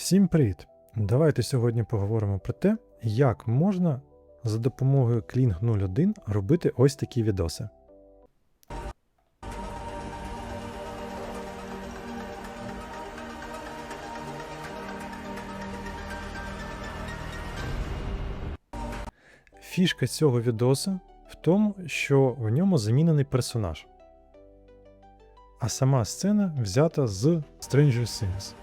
Всім привіт! Давайте сьогодні поговоримо про те, як можна за допомогою Kling 01 робити ось такі відоси. Фішка цього відоса в тому, що в ньому замінений персонаж. А сама сцена взята з Stranger Things.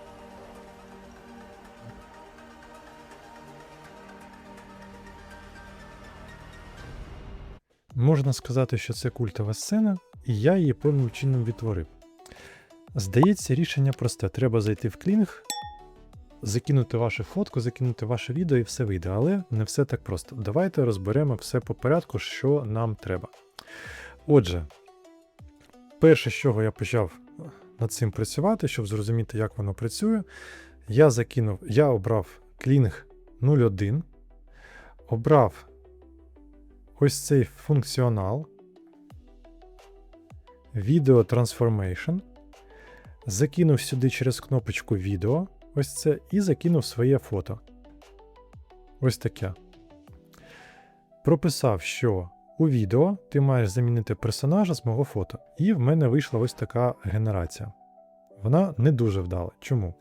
Можна сказати, що це культова сцена, і я її певним чином відтворив. Здається, рішення просте: треба зайти в клінг, закинути вашу фотку, закинути ваше відео і все вийде. Але не все так просто. Давайте розберемо все по порядку, що нам треба. Отже, перше, з чого я почав над цим працювати, щоб зрозуміти, як воно працює, я закинув, я обрав клінг 01, обрав ось цей функціонал Video Transformation, закинув сюди через кнопочку відео, ось це, і закинув своє фото. Ось таке. Прописав, що у відео ти маєш замінити персонажа з мого фото. І в мене вийшла ось така генерація. Вона не дуже вдала. Чому?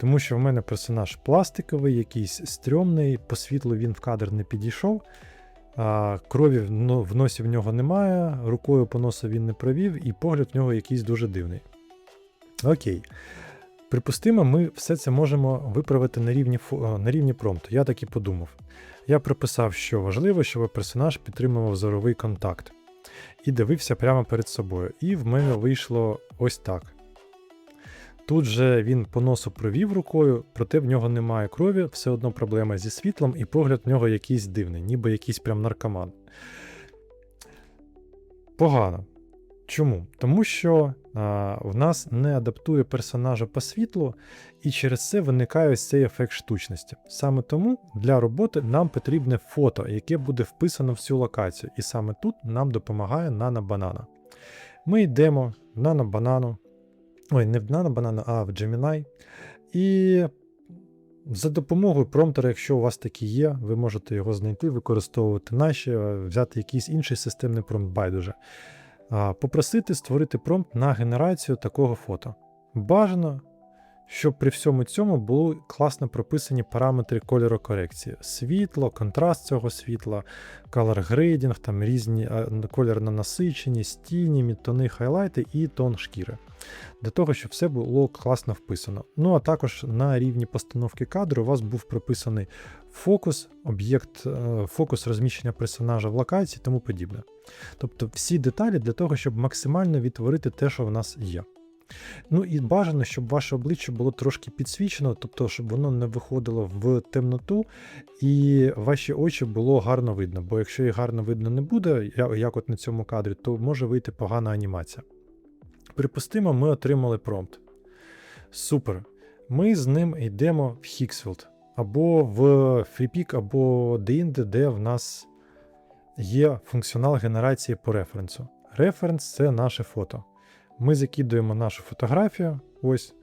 Тому що в мене персонаж пластиковий, якийсь стрьомний, по світлу він в кадр не підійшов. А, Крові в носі в нього немає, рукою по носу він не провів, і погляд в нього якийсь дуже дивний. Окей. Припустимо, ми все це можемо виправити на рівні, фо- на рівні промпту. Я так і подумав. Я прописав, що важливо, щоб персонаж підтримував зоровий контакт і дивився прямо перед собою. І в мене вийшло ось так. Тут же він по носу провів рукою, проте в нього немає крові, все одно проблема зі світлом, і погляд в нього якийсь дивний, ніби якийсь прям наркоман. Погано. Чому? Тому що а, в нас не адаптує персонажа по світлу, і через це виникає ось цей ефект штучності. Саме тому для роботи нам потрібне фото, яке буде вписано в цю локацію. І саме тут нам допомагає Banana. Ми йдемо в Banana, ой, не в Nano Banana, а в Gemini. І за допомогою промптера, якщо у вас такий є, ви можете його знайти, використовувати наші, е, взяти якийсь інший системний промпт байдуже. Попросити створити промпт на генерацію такого фото. Бажано, щоб при всьому цьому були класно прописані параметри кольорокорекції. Світло, контраст цього світла, color grading, там різні а, кольорна насиченість, тіні, тони, хайлайти і тон шкіри. Для того, щоб все було класно вписано. Ну а також на рівні постановки кадру у вас був прописаний фокус, об'єкт, е, фокус розміщення персонажа в локації тому подібне. Тобто всі деталі для того, щоб максимально відтворити те, що в нас є. Ну і бажано, щоб ваше обличчя було трошки підсвічено, тобто, щоб воно не виходило в темноту, і ваші очі було гарно видно. Бо якщо їх гарно видно не буде, як от на цьому кадрі, то може вийти погана анімація. Припустимо, ми отримали промпт. Супер. Ми з ним йдемо в Hixfield, або в FreePic, або деінде, де в нас є функціонал генерації по референсу. Референс це наше фото. Ми закидуємо нашу фотографію, ось,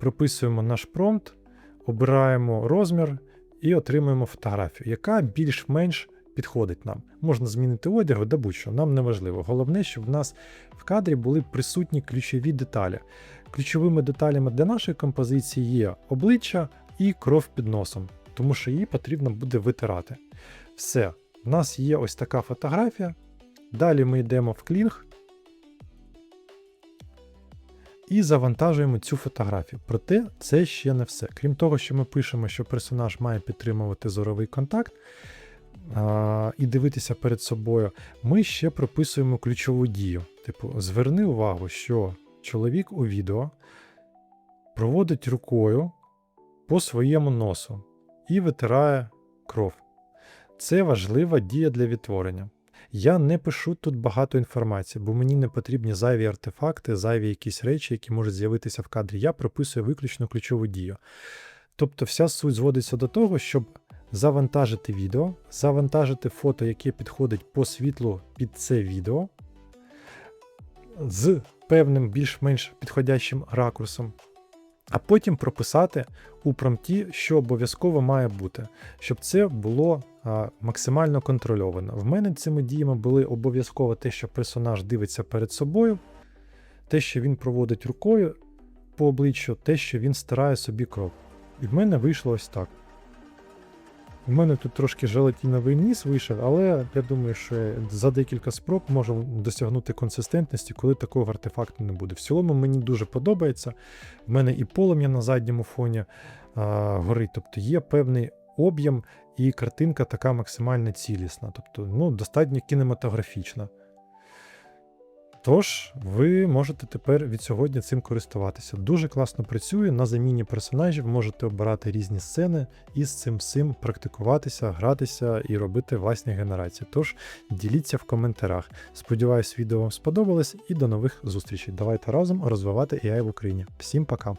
прописуємо наш промпт, обираємо розмір і отримуємо фотографію, яка більш-менш підходить нам. Можна змінити одяг, да будь-що, нам не важливо. Головне, щоб в нас в кадрі були присутні ключові деталі. Ключовими деталями для нашої композиції є обличчя і кров під носом, тому що її потрібно буде витирати. Все, в нас є ось така фотографія. Далі ми йдемо в клінг і завантажуємо цю фотографію. Проте це ще не все. Крім того, що ми пишемо, що персонаж має підтримувати зоровий контакт і дивитися перед собою, ми ще прописуємо ключову дію. Типу, зверни увагу, що чоловік у відео проводить рукою по своєму носу і витирає кров. Це важлива дія для відтворення. Я не пишу тут багато інформації, бо мені не потрібні зайві артефакти, зайві якісь речі, які можуть з'явитися в кадрі. Я прописую виключно ключову дію. Тобто, вся суть зводиться до того, щоб завантажити відео, завантажити фото, яке підходить по світлу під це відео, з певним більш-менш підходящим ракурсом. а потім прописати у промпті, що обов'язково має бути, щоб це було а, максимально контрольовано. В мене цими діями були обов'язково те, що персонаж дивиться перед собою, те, що він проводить рукою по обличчю, те, що він стирає собі кров. І в мене вийшло ось так. У мене тут трошки желатіновий ніс вийшов, але я думаю, що за декілька спроб можу досягнути консистентності, коли такого артефакту не буде. В цілому мені дуже подобається. В мене і полум'я на задньому фоні а, горить, тобто є певний об'єм, і картинка така максимально цілісна, тобто ну, достатньо кінематографічна. Тож, ви можете тепер від сьогодні цим користуватися. Дуже класно працює на заміні персонажів, можете обирати різні сцени і з цим всім практикуватися, гратися і робити власні генерації. Тож діліться в коментарях. Сподіваюсь, відео вам сподобалось і до нових зустрічей. Давайте разом розвивати AI в Україні. Всім пока!